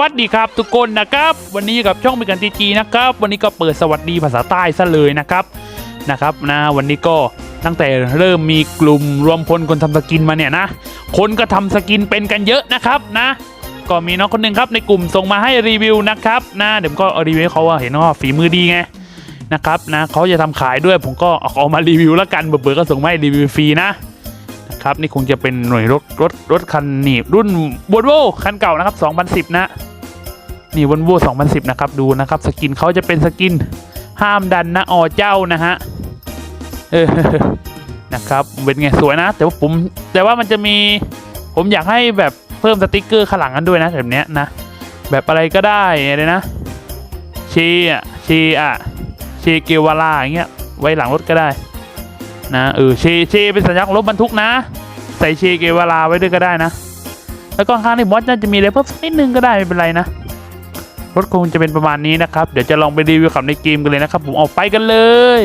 วัสดีครับทุกคนนะครับ วันนี้กับช่องมีกันทีจีนะครับ วันนี้ก็เปิดสวัสดีภาษาใต้ซะเลยนะครับนะครับนะวันนี้ก็ตั้งแต่เริ่มมีกลุ่มรวมพลคนทำสกินมาเนี่ยนะคนก็ทำสกินเป็นกันเยอะนะครับนะ ก็มีน้องคนหนึ่งครับในกลุ่มส่งมาให้รีวิวนะครับนะเดี๋ยวก็รีวิวเขาว่าเห็นว่าฝีมือดีไงนะครับนะเขาจะทำขายด้วยผมก็เอาเอามารีวิวแล้วกันเบื่อๆก็ส่งมาให้รีวิวฟรีนะ ครับ นี่คงจะเป็นหน่วยรถรถรถคันนี่รุ่นวอลโวคันเก่านะครับ 2010 นะนี่วอลโว2010 นะครับ ดูนะครับ สกินเขาจะเป็นสกินห้ามดันนะอเจ้านะฮะเออนะครับเป็นไงสวยนะ แต่ว่าผมแต่ว่ามันจะมีผมอยากให้แบบเพิ่มสติกเกอร์ข้างหลังกันด้วยนะแบบเนี้ยนะ แบบอะไรก็ได้เลยนะชีอะชีอะเชเกวาลาอย่างเงี้ยไว้หลังรถก็ได้ นะเออเชเชเป็นสัญลักษณ์ของรถบรรทุกนะ ใส่เชเกวลาไว้ด้วยก็ได้นะ แล้วก็ข้างในบอสน่าจะมีอะไรเพิ่มสักนิดนึงก็ได้ไม่เป็นไรนะรถคงจะเป็นประมาณนี้นะครับ เดี๋ยวจะลองไปรีวิวขับในเกมกันเลยนะครับ ผมออกไปกันเลย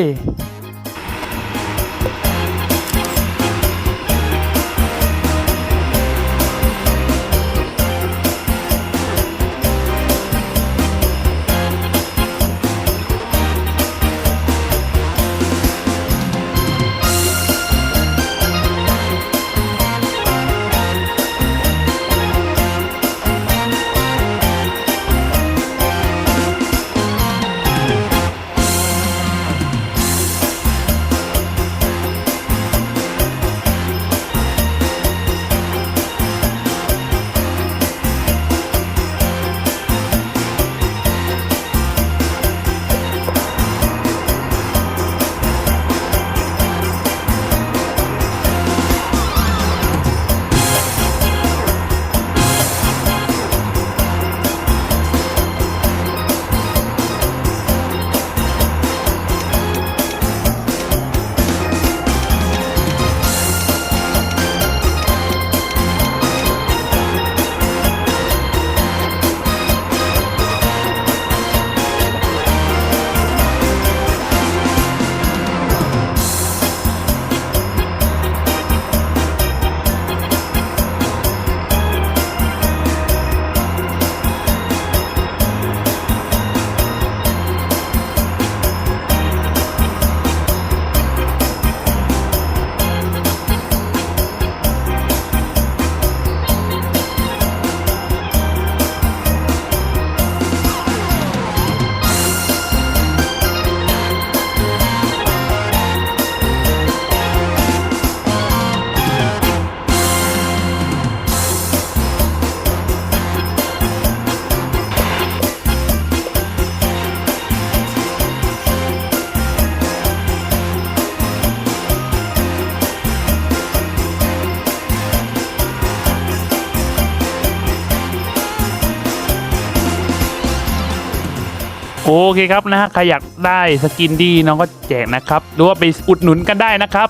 โอเคครับนะฮะใครอยากได้สกินดีน้องก็แจกนะครับ หรือว่าไปอุดหนุนกันได้นะครับ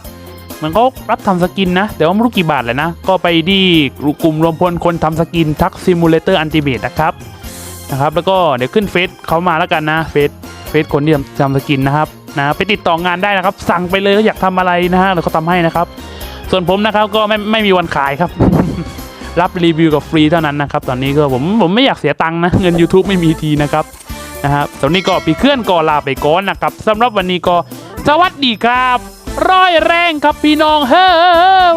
มันก็รับทำสกินนะแต่ว่าไม่รู้กี่บาทเลยนะ ก็ไปที่กลุ่มรวมพลคนทำสกินทักซิมูเลเตอร์อันติเมตนะครับนะครับ แล้วก็เดี๋ยวขึ้นเฟซเขามาแล้วกันนะเฟซเฟซคนที่ทำทำสกินนะครับนะไปติดต่องานได้นะครับ สั่งไปเลยอยากทำอะไรนะฮะเดี๋ยวเขาทำให้นะครับ ส่วนผมนะครับก็ไม่ไม่มีวันขายครับ รับรีวิวกับฟรีเท่านั้นนะครับ ตอนนี้ก็ผมผมไม่อยากเสียตังค์นะ เงิน YouTube ไม่มีทีนะครับ นะครับวันนี้ก็พี่เคลื่อนก็ลาไปก่อนนะครับสำหรับวันนี้ก็สวัสดีครับ ร้อยแรงครับพี่น้องเฮ้อ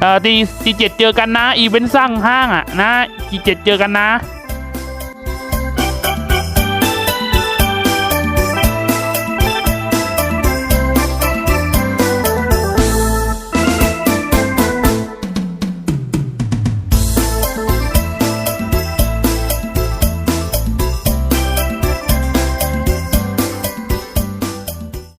เออทีทีเจ็ดเจอกันนะ อีเวนต์สร้างห้างอะนะตีเจ็ดเจอกันนะ